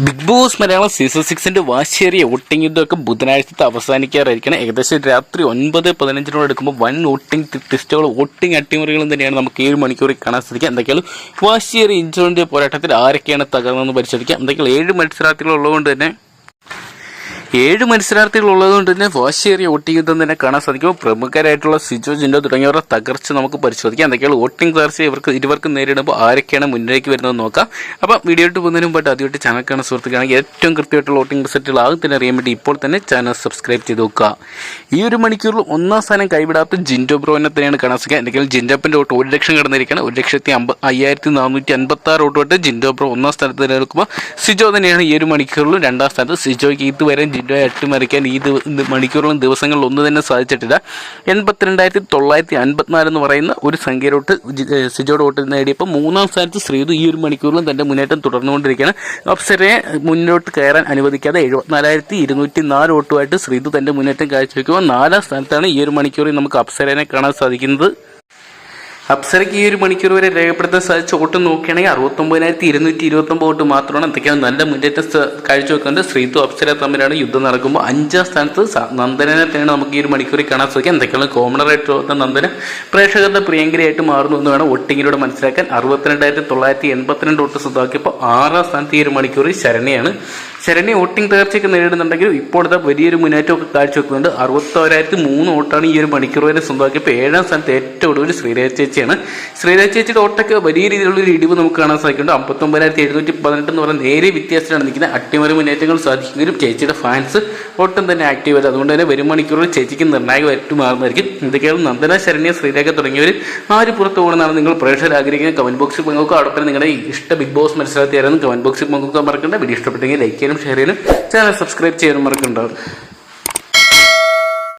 Big boss Malayalam season സിക്സിന്റെ വാശേറിയ voting യുദ്ധമൊക്കെ ബുധനാഴ്ചത്തെ അവസാനിക്കാറായിരിക്കണം. ഏകദേശം രാത്രി ഒൻപത് പതിനഞ്ചിനോട് എടുക്കുമ്പോൾ വൻ വോട്ടിംഗ് ടെസ്റ്റുകൾ വോട്ടിംഗ് അട്ടിമറികളും തന്നെയാണ് നമുക്ക് ഏഴ് മണിക്കൂറിൽ കാണാൻ സാധിക്കുക. എന്തൊക്കെയാണ് വാശിയേറിയ ഇഞ്ചോറിന്റെ പോരാട്ടത്തിൽ ആരൊക്കെയാണ് തകർന്നതെന്ന് പരിശോധിക്കാം. എന്തൊക്കെയാണ് ഏഴ് മത്സരാർത്ഥികൾ ഉള്ളതുകൊണ്ട് തന്നെ ഏഴ് മത്സരാർത്ഥികൾ ഉള്ളതുകൊണ്ട് തന്നെ വാശിയേറിയ വോട്ടിംഗ് യുദ്ധം തന്നെ കാണാൻ സാധിക്കും. പ്രമുഖരായിട്ടുള്ള സിജോ ജിൻഡോ തുടങ്ങിയവരുടെ തകർച്ച നമുക്ക് പരിശോധിക്കാം. എന്തൊക്കെയാണ് വോട്ടിംഗ് തകർച്ച ഇവർക്ക് ഇരുവർക്ക് നേരിടുമ്പോൾ ആരൊക്കെയാണ് മുന്നിലേക്ക് വരുന്നത് നോക്കാം. അപ്പം വീഡിയോ ഇട്ട് പോകുന്നതിന് മുമ്പായിട്ട് ആദ്യമായിട്ട് ചാനൽ കാണുന്ന ഏറ്റവും കൃത്യമായിട്ടുള്ള വോട്ടിംഗ് റിസൾട്ടുകൾ ആകും തന്നെ അറിയാൻ വേണ്ടി ഇപ്പോൾ തന്നെ ചാനൽ സബ്സ്ക്രൈബ് ചെയ്ത് നോക്കുക. ഈ ഒരു മണിക്കൂറിൽ ഒന്നാം സ്ഥാനം കൈവിടാത്ത ജിൻഡോ ബ്രോനെ തന്നെയാണ് കാണാൻ സാധിക്കുക. എന്തെങ്കിലും ജിൻഡോപ്പിന്റെ വോട്ട് ഒരു ലക്ഷം കടന്നിരിക്കുകയാണ്. ഒരു ലക്ഷത്തി അമ്പ അയ്യായിരത്തി നാനൂറ്റി അൻപത്തി ആറ് വോട്ട് ജിൻഡോ ബ്രോ ഒന്നാം സ്ഥാനത്ത് നിലനിൽക്കുമ്പോൾ സിജോ തന്നെയാണ് ഈ ഒരു മണിക്കൂറിലും രണ്ടാം സ്ഥാനത്ത്. സിജോയ്ക്ക് ഇതുവരെ ജിൻഡോയെ അട്ടിമറിക്കാൻ ഈ മണിക്കൂറിലും ദിവസങ്ങളിൽ ഒന്നും തന്നെ സാധിച്ചിട്ടില്ല. എൺപത്തിരണ്ടായിരത്തി തൊള്ളായിരത്തി അൻപത്തിനാല് എന്ന് പറയുന്ന ഒരു സംഖ്യയിലോട്ട് സിജോയുടെ വോട്ട് നേടിയപ്പോൾ മൂന്നാം സ്ഥാനത്ത് ശ്രീതു ഈ ഒരു മണിക്കൂറിലും തന്റെ മുന്നേറ്റം തുടർന്നുകൊണ്ടിരിക്കുകയാണ്. അപ്സരയെ മുന്നോട്ട് കയറാൻ അനുവദിക്കാതെ എഴുപത്തിനാലായിരത്തി ഇരുന്നൂറ്റി നാല് വോട്ടുമായിട്ട് ശ്രീതു തന്റെ മുന്നേറ്റം കാഴ്ചവെക്കുമ്പോൾ നാലാം സ്ഥാനത്താണ് ഈ ഒരു മണിക്കൂറിൽ നമുക്ക് അപ്സരനെ കാണാൻ സാധിക്കുന്നത്. അപ്സരയ്ക്ക് ഈ ഒരു മണിക്കൂർ വരെ രേഖപ്പെടുത്താൻ സാധിച്ച ഓട്ട് നോക്കുകയാണെങ്കിൽ അറുപത്തൊമ്പതിനായിരത്തി ഇരുന്നൂറ്റി ഇരുപത്തൊമ്പത് വോട്ട് മാത്രമാണ്. എന്തൊക്കെയാണ് നല്ല മുന്നേറ്റം കാഴ്ച കാഴ്ചവെക്കുന്നത് ശ്രീതു അപ്സര തമ്മിലാണ് യുദ്ധം നടക്കുമ്പോൾ അഞ്ചാം സ്ഥാനത്ത് നന്ദനെ തന്നെയാണ് നമുക്ക് ഈ ഒരു മണിക്കൂറിൽ കാണാൻ സാധിക്കുക. എന്തൊക്കെയാണ് കോമണറായിട്ട് വന്ന നന്ദന. പ്രേക്ഷകരുടെ പ്രിയങ്കരിയായിട്ട് മാറുന്നു എന്ന് വേണം വോട്ടിങ്ങിലൂടെ മനസ്സിലാക്കാൻ. അറുപത്തിരണ്ടായിരത്തി തൊള്ളായിരത്തി എൺപത്തിരണ്ട് വോട്ട് സ്വന്തമാക്കിയപ്പോൾ ആറാം സ്ഥാനത്ത് ഈ ഒരു മണിക്കൂറിൽ ശരണ്യാണ്. ശരണി വോട്ടിംഗ് തകർച്ചയൊക്കെ നേരിടുന്നുണ്ടെങ്കിലും ഇപ്പോഴത്തെ വലിയൊരു മുന്നേറ്റമൊക്കെ കാഴ്ചവെക്കുന്നുണ്ട്. അറുപത്തോരായിരത്തി മൂന്ന് വോട്ടാണ് ഈ ഒരു മണിക്കൂർ വരെ സ്വന്തമാക്കിയപ്പോൾ ഏഴാം സ്ഥാനത്ത് ഏറ്റവും ഒടുവിൽ ശ്രീരാജ് ചേച്ചിയാണ്. ശ്രീരാജ് ചേച്ചിയുടെ ഓട്ടൊക്കെ വലിയ രീതിയിലുള്ള ഒരു ഇടിവ് നമുക്ക് കാണാൻ സാധിക്കുന്നുണ്ട്. അമ്പത്തൊമ്പതിനായിരത്തി എഴുന്നൂറ്റി പതിനെട്ട് എന്ന് പറഞ്ഞാൽ നേരെ വ്യത്യാസത്തിലാണ് നിൽക്കുന്നത്. അട്ടിമറി മുന്നേറ്റങ്ങൾ സാധിക്കുമെങ്കിലും ചേച്ചിയുടെ ഫാൻസ് ഒട്ടും തന്നെ ആക്റ്റീവ് അല്ല അതുകൊണ്ട് തന്നെ വരും മണിക്കൂറിൽ ചേച്ചിക്ക് നിർണായകമായിട്ട് മാറുന്നതായിരിക്കും എന്തൊക്കെയാണ് നന്ദന ശരണ്യ ശ്രീരേഖ തുടങ്ങിയവർ ആര് പുറത്തു പോകണമെന്നാണ് നിങ്ങൾ പ്രേക്ഷകർ ആഗ്രഹിക്കുന്നത്? കമന്റ് ബോക്സിൽ പങ്കുവെക്കുക. അതോടൊപ്പം നിങ്ങളുടെ ഇഷ്ട ബിഗ് ബോസ് മത്സരാർത്ഥി ആയിരുന്നു കമന്റ് ബോക്സിൽ പങ്കുവെക്കാൻ മറക്കണ്ട. വീഡിയോ ഇഷ്ടപ്പെട്ടെങ്കിൽ ലൈക്ക് ചെയ്യാനും ഷെയർ ചെയ്യാനും. ചാനൽ സബ്സ്ക്രൈബ് ചെയ്യാനും മറക്കണ്ടാവും